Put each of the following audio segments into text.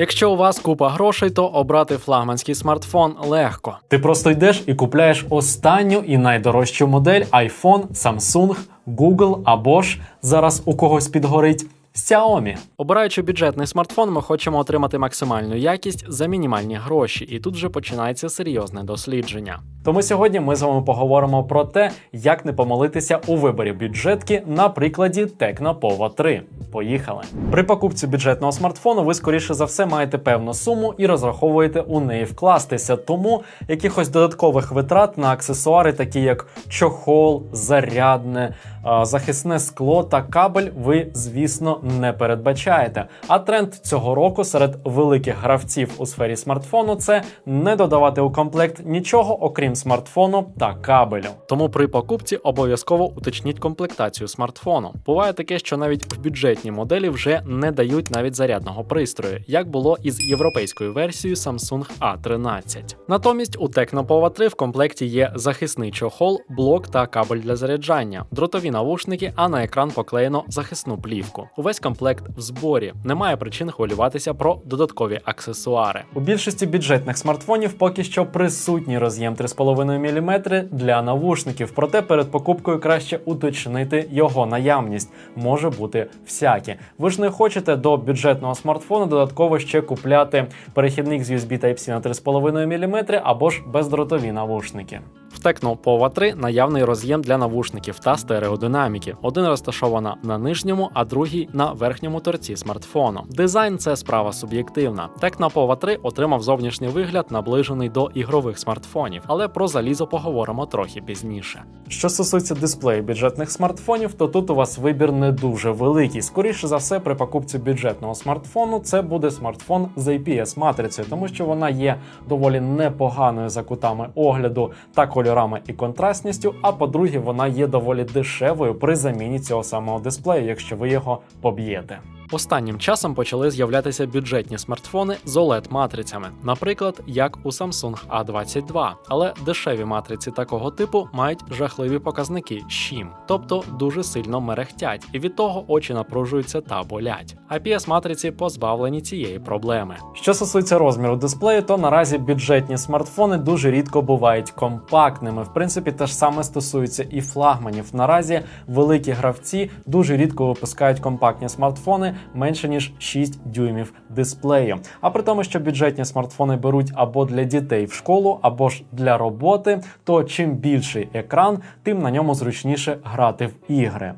Якщо у вас купа грошей, то обрати флагманський смартфон легко. Ти просто йдеш і купляєш останню і найдорожчу модель iPhone, Samsung, Google або ж зараз у когось підгорить Xiaomi. Обираючи бюджетний смартфон, ми хочемо отримати максимальну якість за мінімальні гроші, і тут вже починається серйозне дослідження. Тому сьогодні ми з вами поговоримо про те, як не помилитися у виборі бюджетки на прикладі Tecno Pova 3. Поїхали! При покупці бюджетного смартфону ви скоріше за все маєте певну суму і розраховуєте у неї вкластися. Тому якихось додаткових витрат на аксесуари, такі як чохол, зарядне, захисне скло та кабель, ви, звісно, не передбачаєте. А тренд цього року серед великих гравців у сфері смартфону це не додавати у комплект нічого, окрім смартфону та кабелю. Тому при покупці обов'язково уточніть комплектацію смартфону. Буває таке, що навіть в бюджетній моделі вже не дають навіть зарядного пристрою, як було із європейською версією Samsung A13. Натомість у Tecno 3 в комплекті є захисний чохол, блок та кабель для заряджання, дротові навушники, а на екран поклеєно захисну плівку. Увесь комплект в зборі. Немає причин хвилюватися про додаткові аксесуари. У більшості бюджетних смартфонів поки що присутній роз'єм 3,5 мм для навушників, проте перед покупкою краще уточнити його наявність. Може бути всяке. Ви ж не хочете до бюджетного смартфону додатково ще купляти перехідник з USB Type-C на 3,5 мм або ж бездротові навушники. В Tecno Pova 3 наявний роз'єм для навушників та стереодинаміки. Один розташована на нижньому, а другий на верхньому торці смартфону. Дизайн це справа суб'єктивна. Tecno Pova 3 отримав зовнішній вигляд, наближений до ігрових смартфонів, але про залізо поговоримо трохи пізніше. Що стосується дисплею бюджетних смартфонів, то тут у вас вибір не дуже великий. Скоріше за все, при покупці бюджетного смартфону це буде смартфон з IPS матрицею, тому що вона є доволі непоганою за кутами огляду та кольорами і контрастністю. А по-друге, вона є доволі дешевою при заміні цього самого дисплею, якщо ви його поб'єте. Останнім часом почали з'являтися бюджетні смартфони з oled матрицями, наприклад, як у Samsung A22. Але дешеві матриці такого типу мають жахливі показники щім, тобто дуже сильно мерехтять, і від того очі напружуються та болять. IPS матриці позбавлені цієї проблеми. Що стосується розміру дисплею, то наразі бюджетні смартфони дуже рідко бувають компактними. В принципі, те ж саме стосується і флагманів. Наразі великі гравці дуже рідко випускають компактні смартфони менше ніж 6 дюймів дисплею. А при тому, що бюджетні смартфони беруть або для дітей в школу, або ж для роботи, то чим більший екран, тим на ньому зручніше грати в ігри.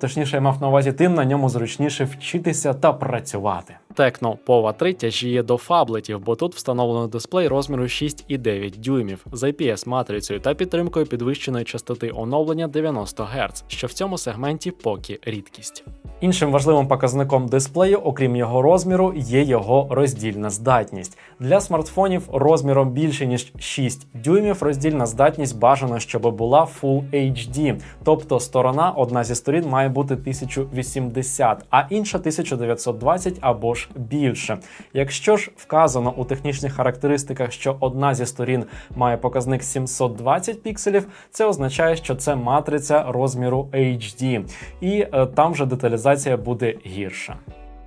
Точніше, я мав на увазі, тим на ньому зручніше вчитися та працювати. Tecno Pova 3 тяжіє до фаблетів, бо тут встановлено дисплей розміру 6,9 дюймів з IPS матрицею та підтримкою підвищеної частоти оновлення 90 Гц, що в цьому сегменті поки рідкість. Іншим важливим показником дисплею, окрім його розміру, є його роздільна здатність. Для смартфонів розміром більше ніж 6 дюймів роздільна здатність бажано, щоб була Full HD, тобто сторона, одна зі сторін має бути 1080, а інша 1920 або ж більше. Якщо ж вказано у технічних характеристиках, що одна зі сторін має показник 720 пікселів, це означає, що це матриця розміру HD, і е, там вже деталізація буде гірша.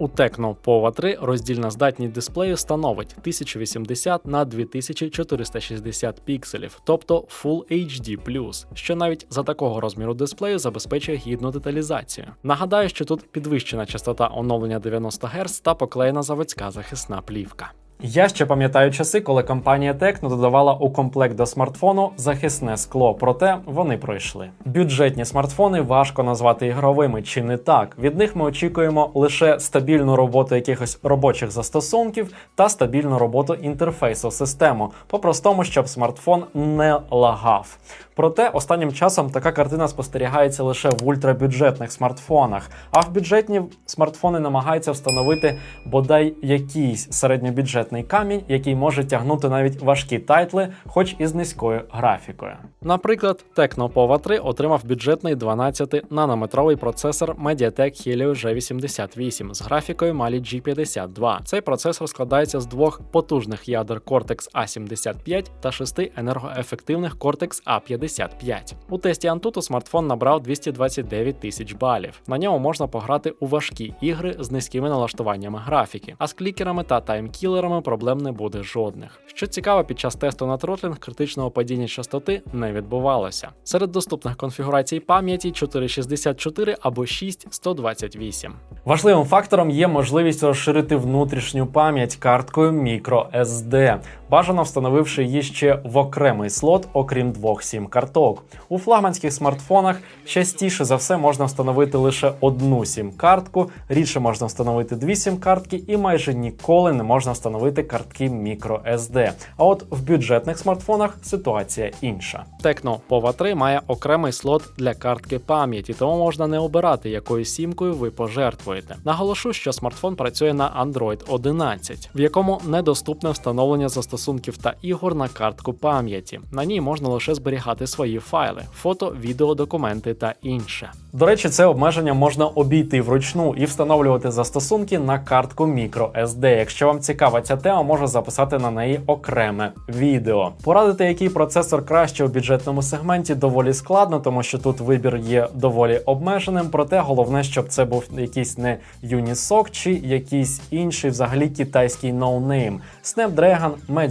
У Tecno Pova 3 роздільна здатність дисплею становить 1080 на 2460 пікселів, тобто Full HD+, що навіть за такого розміру дисплею забезпечує гідну деталізацію. Нагадаю, що тут підвищена частота оновлення 90 Гц та поклеєна заводська захисна плівка. Я ще пам'ятаю часи, коли компанія Tecno додавала у комплект до смартфону захисне скло, проте вони пройшли. Бюджетні смартфони важко назвати ігровими, чи не так. Від них ми очікуємо лише стабільну роботу якихось робочих застосунків та стабільну роботу інтерфейсу систему, по-простому, щоб смартфон не лагав. Проте останнім часом така картина спостерігається лише в ультрабюджетних смартфонах, а в бюджетні смартфони намагаються встановити бодай якийсь середньобюджетний бюджетний камінь, який може тягнути навіть важкі тайтли, хоч і з низькою графікою. Наприклад, Tecno Pova 3 отримав бюджетний 12-нанометровий процесор MediaTek Helio G88 з графікою Mali G52. Цей процесор складається з двох потужних ядер Cortex A75 та шести енергоефективних Cortex A55. У тесті Antutu смартфон набрав 229 тисяч балів. На ньому можна пограти у важкі ігри з низькими налаштуваннями графіки, а з клікерами та таймкілерами проблем не буде жодних. Що цікаво, під час тесту на тротлінг критичного падіння частоти не відбувалося. Серед доступних конфігурацій пам'яті 464 або 6128. Важливим фактором є можливість розширити внутрішню пам'ять карткою microSD, бажано встановивши її ще в окремий слот, окрім двох сім карток. У флагманських смартфонах частіше за все можна встановити лише одну сім-картку, рідше можна встановити дві сім-картки, і майже ніколи не можна встановити картки microSD. А от в бюджетних смартфонах ситуація інша. Tecno Pova 3 має окремий слот для картки пам'яті, тому можна не обирати, якою сімкою ви пожертвуєте. Наголошу, що смартфон працює на Android 11, в якому недоступне встановлення застосунків та ігор на картку пам'яті. На ній можна лише зберігати свої файли, фото, відео, документи та інше. До речі, це обмеження можна обійти вручну і встановлювати застосунки на картку microSD. Якщо вам цікава ця тема, можу записати на неї окреме відео. Порадити, який процесор краще у бюджетному сегменті, доволі складно, тому що тут вибір є доволі обмеженим. Проте головне, щоб це був якийсь не Unisoc чи якийсь інший, взагалі китайський ноунейм. Snapdragon, Mediatek –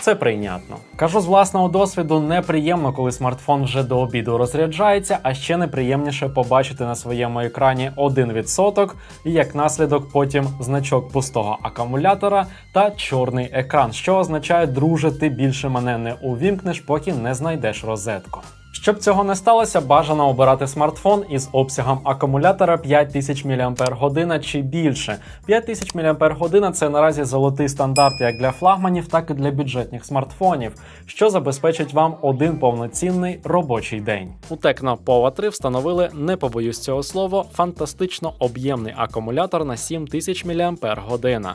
це прийнятно. Кажу з власного досвіду, неприємно, коли смартфон вже до обіду розряджається, а ще неприємніше побачити на своєму екрані 1% і як наслідок потім значок пустого акумулятора та чорний екран, що означає, друже, ти більше мене не увімкнеш, поки не знайдеш розетку. Щоб цього не сталося, бажано обирати смартфон із обсягом акумулятора 5000 мАч чи більше. 5000 мАч це наразі золотий стандарт як для флагманів, так і для бюджетних смартфонів, що забезпечить вам один повноцінний робочий день. У Tecno Pova 3 встановили, не побоюсь цього слова, фантастично об'ємний акумулятор на 7000 мАч,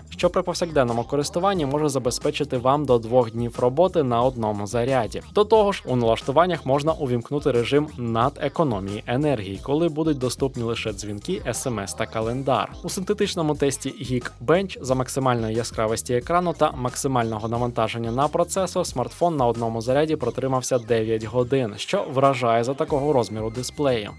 що при повсякденному користуванні може забезпечити вам до двох днів роботи на одному заряді. До того ж, у налаштуваннях можна увімкнути режим надекономії енергії, коли будуть доступні лише дзвінки, смс та календар. У синтетичному тесті Geekbench за максимальної яскравості екрану та максимального навантаження на процесор смартфон на одному заряді протримався 9 годин, що вражає за такого розміру дисплею.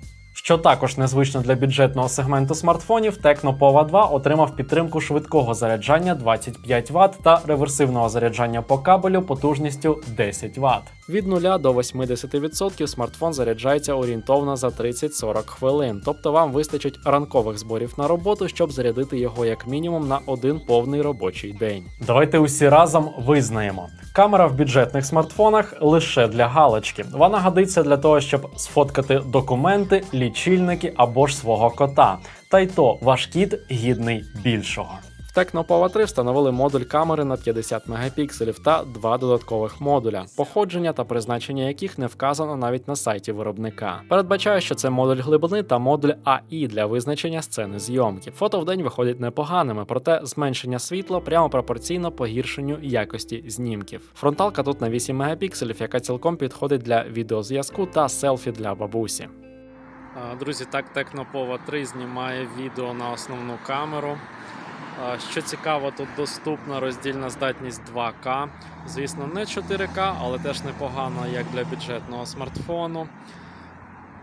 Що також незвично для бюджетного сегменту смартфонів, Tecno Pova 2 отримав підтримку швидкого заряджання 25 Вт та реверсивного заряджання по кабелю потужністю 10 Вт. Від 0 до 80% смартфон заряджається орієнтовно за 30-40 хвилин, тобто вам вистачить ранкових зборів на роботу, щоб зарядити його як мінімум на один повний робочий день. Давайте усі разом визнаємо. Камера в бюджетних смартфонах лише для галочки. Вона годиться для того, щоб сфоткати документи, лічильники або ж свого кота. Та й то ваш кіт гідний більшого. В Tecno 3 встановили модуль камери на 50 мегапікселів та два додаткових модуля, походження та призначення яких не вказано навіть на сайті виробника. Передбачаю, що це модуль глибини та модуль AI для визначення сцени зйомки. Фото в день виходять непоганими, проте зменшення світла прямо пропорційно погіршенню якості знімків. Фронталка тут на 8 мегапікселів, яка цілком підходить для відеозв'язку та селфі для бабусі. Друзі, так Pova 3 знімає відео на основну камеру. Що цікаво, тут доступна роздільна здатність 2К. Звісно, не 4К, але теж непогано як для бюджетного смартфону.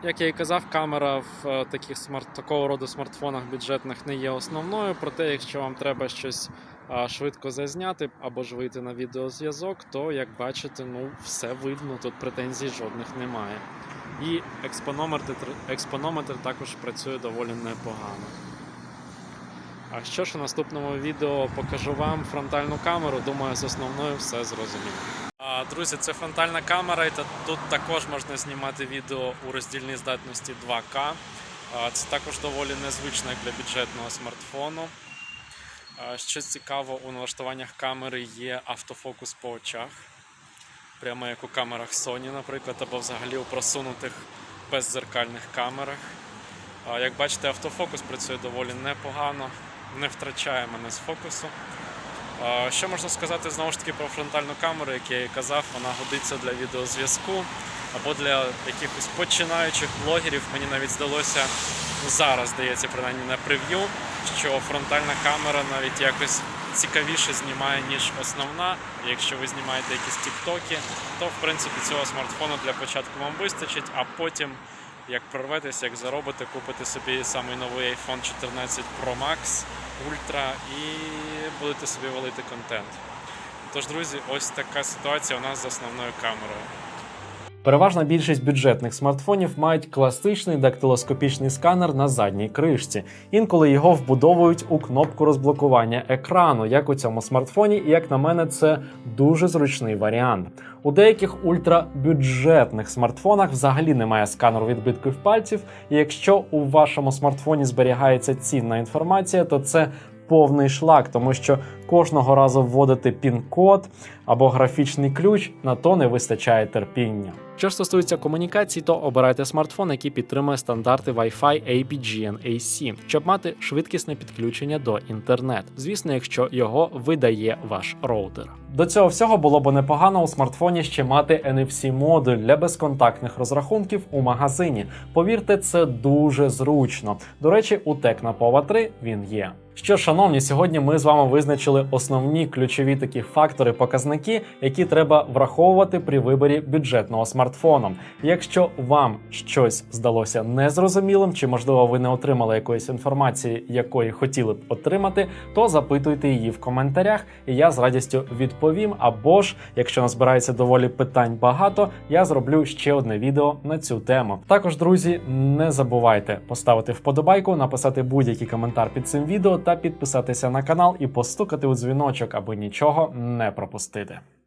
Як я і казав, камера в е, таких смарт, такого роду смартфонах бюджетних не є основною. Проте, якщо вам треба щось швидко зазняти або ж вийти на відеозв'язок, то як бачите, ну все видно, тут претензій жодних немає. І експонометр, експонометр також працює доволі непогано. А що ж у наступному відео покажу вам фронтальну камеру. Думаю, з основною все зрозуміло. Друзі, це фронтальна камера, і тут також можна знімати відео у роздільній здатності 2К. Це також доволі незвично для бюджетного смартфону. Що цікаво, у налаштуваннях камери є автофокус по очах, прямо як у камерах Sony, наприклад, або взагалі у просунутих беззеркальних камерах. Як бачите, автофокус працює доволі непогано, не втрачає мене з фокусу. Що можна сказати знову ж таки про фронтальну камеру, як я і казав, вона годиться для відеозв'язку або для якихось починаючих блогерів. Мені навіть здалося зараз, здається, принаймні на прев'ю, що фронтальна камера навіть якось цікавіше знімає, ніж основна. Якщо ви знімаєте якісь тіктоки, то в принципі цього смартфону для початку вам вистачить, а потім. Як прорветесь, як заробите, купите собі самий новий iPhone 14 Pro Max Ultra і будете собі валити контент. Тож, друзі, ось така ситуація у нас з основною камерою. Переважна більшість бюджетних смартфонів мають класичний дактилоскопічний сканер на задній кришці. Інколи його вбудовують у кнопку розблокування екрану, як у цьому смартфоні, і як на мене, це дуже зручний варіант. У деяких ультрабюджетних смартфонах взагалі немає сканеру відбитків пальців. І якщо у вашому смартфоні зберігається цінна інформація, то це повний шлак, тому що кожного разу вводити пін-код або графічний ключ на то не вистачає терпіння. Що ж стосується комунікацій, то обирайте смартфон, який підтримує стандарти Wi-Fi APGN-AC, щоб мати швидкісне підключення до інтернет. Звісно, якщо його видає ваш роутер. До цього всього було б непогано у смартфоні ще мати NFC-модуль для безконтактних розрахунків у магазині. Повірте, це дуже зручно. До речі, у Tecno Pova 3 він є. Що, ж, шановні, сьогодні ми з вами визначили основні ключові такі фактори, показники, які треба враховувати при виборі бюджетного смартфону. Якщо вам щось здалося незрозумілим, чи можливо ви не отримали якоїсь інформації, якої хотіли б отримати, то запитуйте її в коментарях, і я з радістю відповім. Або ж, якщо назбирається доволі питань багато, я зроблю ще одне відео на цю тему. Також, друзі, не забувайте поставити вподобайку, написати будь-який коментар під цим відео та підписатися на канал і постукати у дзвіночок, аби нічого не пропустити.